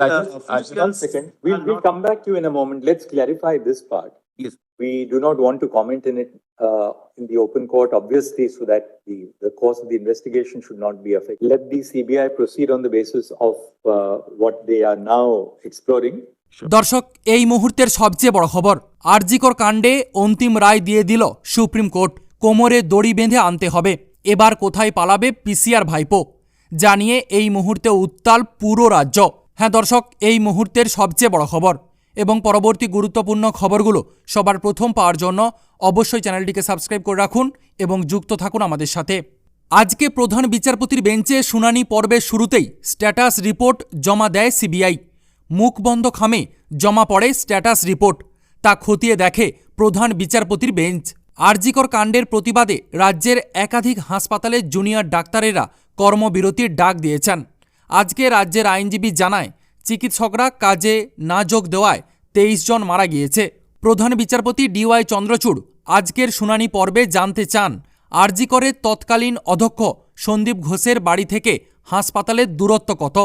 Rajesh, uh, Rajesh, officials one second. We'll, we'll not- come back to you in a moment. Let's clarify this part. Yes. We do not want to comment in it, uh, in the open court, obviously, so that the, the course of the investigation should not be affected. Let the CBI proceed on the basis of, uh, what they are now exploring. দর্শক এই মুহূর্তের সবচেয়ে বড় খবর আরজিকর কাণ্ডে অন্তিম রায় দিয়ে দিল সুপ্রিম কোর্ট কোমরে দড়ি বেঁধে আনতে হবে এবার কোথায় পালাবে পিসিআর ভাইপো জানিয়ে এই মুহূর্তে উত্তাল পুরো রাজ্য হ্যাঁ দর্শক, এই মুহূর্তের সবচেয়ে বড় খবর এবং পরবর্তী গুরুত্বপূর্ণ খবরগুলো সবার প্রথম পাওয়ার জন্য অবশ্যই চ্যানেলটিকে সাবস্ক্রাইব করে রাখুন এবং যুক্ত থাকুন আমাদের সাথে। আজকে প্রধান বিচারপতির বেঞ্চে শুনানি পর্বের শুরুতেই স্ট্যাটাস রিপোর্ট জমা দেয় সিবিআই। মুখবন্ধ খামে জমা পড়ে স্ট্যাটাস রিপোর্ট। তা খতিয়ে দেখে প্রধান বিচারপতির বেঞ্চ। আরজিকর কাণ্ডের প্রতিবাদে রাজ্যের একাধিক হাসপাতালে জুনিয়র ডাক্তারেরা কর্মবিরতির ডাক দিয়েছেন। আজকে রাজ্যের আইনজীবী জানায় চিকিৎসকরা কাজে না যোগ দেওয়ায় তেইশ জন মারা গিয়েছে। প্রধান বিচারপতি ডিওয়াই চন্দ্রচূড় আজকের শুনানি পর্বে জানতে চান, আরজি করে তৎকালীন অধ্যক্ষ সন্দীপ ঘোষের বাড়ি থেকে হাসপাতালের দূরত্ব কত?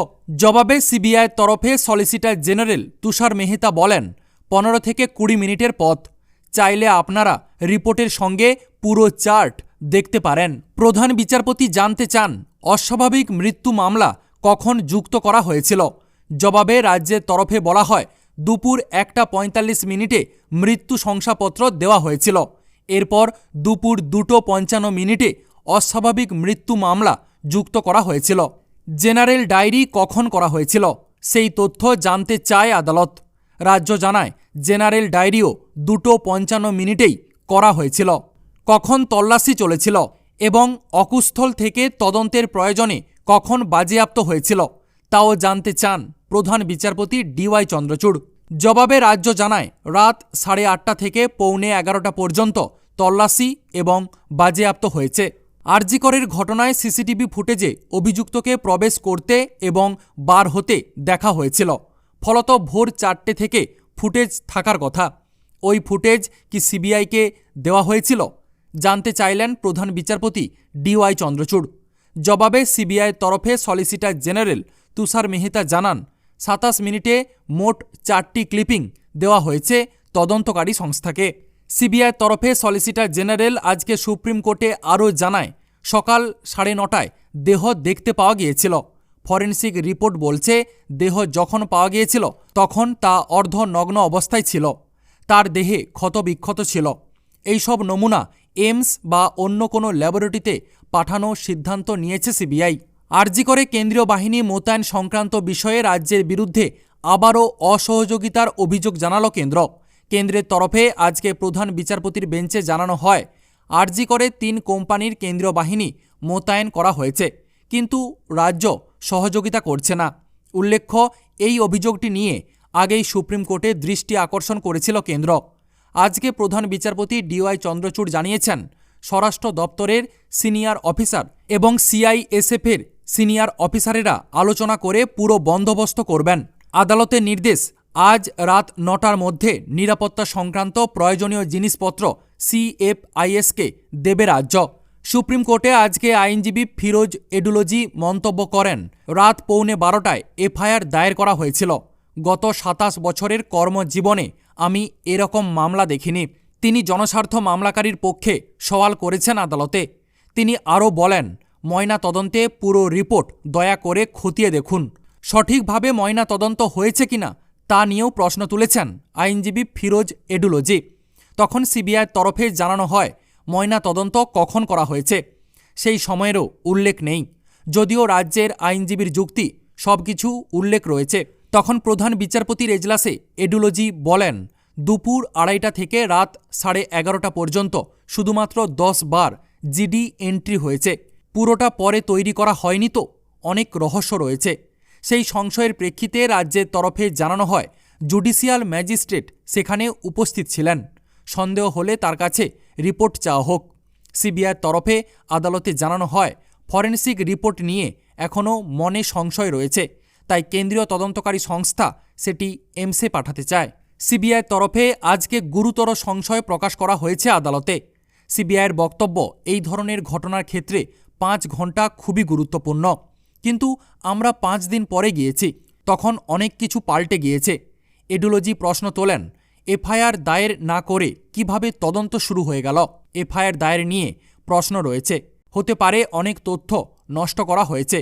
জবাবে সিবিআইয়ের তরফে সলিসিটর জেনারেল তুষার মেহতা বলেন, পনেরো থেকে কুড়ি মিনিটের পথ। চাইলে আপনারা রিপোর্টের সঙ্গে পুরো চার্ট দেখতে পারেন। প্রধান বিচারপতি জানতে চান, অস্বাভাবিক মৃত্যু মামলা কখন যুক্ত করা হয়েছিল? জবাবে রাজ্যের তরফে বলা হয়, দুপুর একটা পঁয়তাল্লিশ মিনিটে মৃত্যু শংসাপত্র দেওয়া হয়েছিল। এরপর দুপুর দুটো পঞ্চান্ন মিনিটে অস্বাভাবিক মৃত্যু মামলা যুক্ত করা হয়েছিল। জেনারেল ডায়েরি কখন করা হয়েছিল, সেই তথ্য জানতে চায় আদালত। রাজ্য জানায়, জেনারেল ডায়েরিও দুটো পঞ্চান্ন মিনিটেই করা হয়েছিল। কখন তল্লাশি চলেছিল এবং অকুস্থল থেকে তদন্তের প্রয়োজনে কখন বাজেয়াপ্ত হয়েছিল, তাও জানতে চান। প্রধান বিচারপতি ডিওয়াই চন্দ্রচূড়। জবাবে রাজ্য জানায়, রাত সাড়ে আটটা থেকে পৌনে এগারোটা পর্যন্ত তল্লাশি এবং বাজেয়াপ্ত হয়েছে। আরজিকরের ঘটনায় সিসিটিভি ফুটেজে অভিযুক্তকে প্রবেশ করতে এবং বার হতে দেখা হয়েছিল। ফলত ভোর চারটে থেকে ফুটেজ থাকার কথা। ওই ফুটেজ কি সিবিআইকে দেওয়া হয়েছিল? জানতে চাইলেন প্রধান বিচারপতি ডিওয়াই চন্দ্রচূড়। জবাবে সিবিআইয়ের তরফে সলিসিটর জেনারেল তুষার মেহতা জানান সাতাশ মিনিটে মোট চারটি ক্লিপিং দেওয়া হয়েছে তদন্তকারী সংস্থাকে। সিবিআইয়ের তরফে সলিসিটর জেনারেল আজকে সুপ্রিম কোর্টে আরও জানায়, সকাল সাড়ে নটায় দেহ দেখতে পাওয়া গিয়েছিল। ফরেনসিক রিপোর্ট বলছে, দেহ যখন পাওয়া গিয়েছিল, তখন তা অর্ধ নগ্ন অবস্থায় ছিল। তার দেহে ক্ষতবিক্ষত ছিল। এইসব নমুনা এমস বা অন্য কোনো ল্যাবরেটরিতে পাঠানোর সিদ্ধান্ত নিয়েছে সিবিআই। আরজি করে কেন্দ্রীয় বাহিনী মোতায়েন সংক্রান্ত বিষয়ে রাজ্যের বিরুদ্ধে আবারও অসহযোগিতার অভিযোগ জানালো কেন্দ্র। কেন্দ্রের তরফে আজকে প্রধান বিচারপতির বেঞ্চে জানানো হয়, আরজি করে তিন কোম্পানির কেন্দ্রীয় বাহিনী মোতায়েন করা হয়েছে, কিন্তু রাজ্য সহযোগিতা করছে না। উল্লেখ্য, এই অভিযোগটি নিয়ে আগেই সুপ্রিম কোর্টে দৃষ্টি আকর্ষণ করেছিল কেন্দ্র। আজকে প্রধান বিচারপতি ডিওয়াই চন্দ্রচূড় জানিয়েছেন, স্বরাষ্ট্র দপ্তরের সিনিয়র অফিসার এবং সিআইএসএফের সিনিয়র অফিসারেরা আলোচনা করে পুরো বন্দোবস্ত করবেন। আদালতের নির্দেশ, আজ রাত নটার মধ্যে নিরাপত্তা সংক্রান্ত প্রয়োজনীয় জিনিসপত্র সিএফআইএসকে দেবে রাজ্য। সুপ্রিম কোর্টে আজকে আইনজীবী ফিরোজ এডুলজি মন্তব্য করেন, রাত পৌনে বারোটায় এফআইআর দায়ের করা হয়েছিল। গত সাতাশ বছরের কর্মজীবনে আমি এরকম মামলা দেখিনি। তিনি জনস্বার্থ মামলাকারীর পক্ষে সওয়াল করেছেন আদালতে। তিনি আরও বলেন ময়না তদন্তে পুরো রিপোর্ট, দয়া করে খতিয়ে দেখুন। সঠিকভাবে ময়না তদন্ত হয়েছে কিনা, তা নিয়েও প্রশ্ন তুলেছেন আইনজীবী ফিরোজ এডুলজি। তখন সিবিআইয়ের তরফে জানানো হয় ময়না তদন্ত কখন করা হয়েছে? সেই সময়েরও উল্লেখ নেই। যদিও রাজ্যের আইনজীবীর যুক্তি, সবকিছু উল্লেখ রয়েছে। তখন প্রধান বিচারপতির এজলাসে এডুলজি বলেন, দুপুর আড়াইটা থেকে রাত সাড়ে এগারোটা পর্যন্ত শুধুমাত্র দশ বার জিডি এন্ট্রি হয়েছে। পুরোটা পরে তৈরি করা হয়নি তো? অনেক রহস্য রয়েছে। সেই সংশয়ের প্রেক্ষিতে রাজ্যের তরফে জানানো হয়, জুডিশিয়াল ম্যাজিস্ট্রেট সেখানে উপস্থিত ছিলেন। সন্দেহ হলে তার কাছে রিপোর্ট চাওয়া হোক। সিবিআইয়ের তরফে আদালতে জানানো হয়, ফরেন্সিক রিপোর্ট নিয়ে এখনও মনে সংশয় রয়েছে, তাই কেন্দ্রীয় তদন্তকারী সংস্থা সেটি এমসে পাঠাতে চায়। সিবিআইয়ের তরফে আজকে গুরুতর সংশয় প্রকাশ করা হয়েছে আদালতে। সিবিআইয়ের বক্তব্য এই ধরনের ঘটনার ক্ষেত্রে পাঁচ ঘণ্টা খুবই গুরুত্বপূর্ণ। কিন্তু আমরা পাঁচ দিন পরে গিয়েছি, তখন অনেক কিছু পাল্টে গিয়েছে। এডুলজি প্রশ্ন তোলেন, এফআইআর দায়ের না করে কীভাবে তদন্ত শুরু হয়ে গেল? এফআইআর দায়ের নিয়ে প্রশ্ন রয়েছে। হতে পারে অনেক তথ্য নষ্ট করা হয়েছে।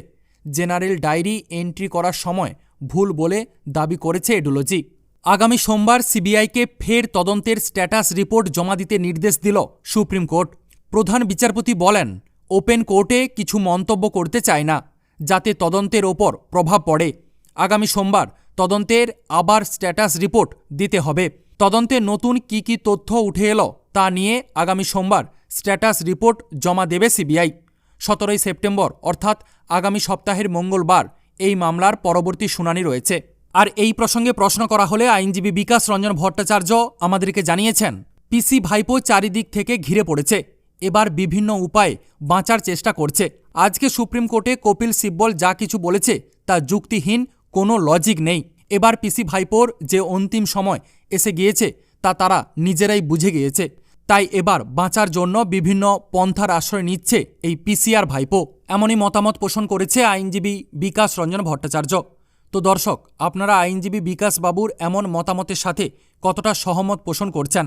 জেনারেল ডায়েরি এন্ট্রি করার সময় ভুল বলে দাবি করেছে এডুলজি। আগামী সোমবার সিবিআইকে ফের তদন্তের স্ট্যাটাস রিপোর্ট জমা দিতে নির্দেশ দিল সুপ্রিম কোর্ট। প্রধান বিচারপতি বলেন ওপেন কোর্টে কিছু মন্তব্য করতে চায় না, যাতে তদন্তের ওপর প্রভাব পড়ে। আগামী সোমবার তদন্তের আবার স্ট্যাটাস রিপোর্ট দিতে হবে। তদন্তে নতুন কি কি তথ্য উঠে এলো তা নিয়ে আগামী সোমবার স্ট্যাটাস রিপোর্ট জমা দেবে সিবিআই। সতেরোই সেপ্টেম্বর, অর্থাৎ আগামী সপ্তাহের মঙ্গলবার, এই মামলার পরবর্তী শুনানি রয়েছে। আর এই প্রসঙ্গে প্রশ্ন করা হলে আইনজীবী বিকাশ রঞ্জন ভট্টাচার্য আমাদেরকে জানিয়েছেন, পিসি ভাইপো চারিদিক থেকে ঘিরে পড়েছে। এবার বিভিন্ন উপায়ে বাঁচার চেষ্টা করছে। আজকে সুপ্রিম কোর্টে কপিল সিব্বল যা কিছু বলেছে তা যুক্তিহীন, কোনো লজিক নেই। এবার পিসি ভাইপোর যে অন্তিম সময় এসে গিয়েছে তা তারা নিজেরাই বুঝে গিয়েছে। তাই এবার বাঁচার জন্য বিভিন্ন পন্থার আশ্রয় নিচ্ছে এই পিসিআর ভাইপো। এমনই মতামত পোষণ করেছে আইনজীবী বিকাশ রঞ্জন ভট্টাচার্য। তো দর্শক, আপনারা আইনজীবী বিকাশ বাবুর এমন মতামতের সাথে কতটা সহমত পোষণ করছেন?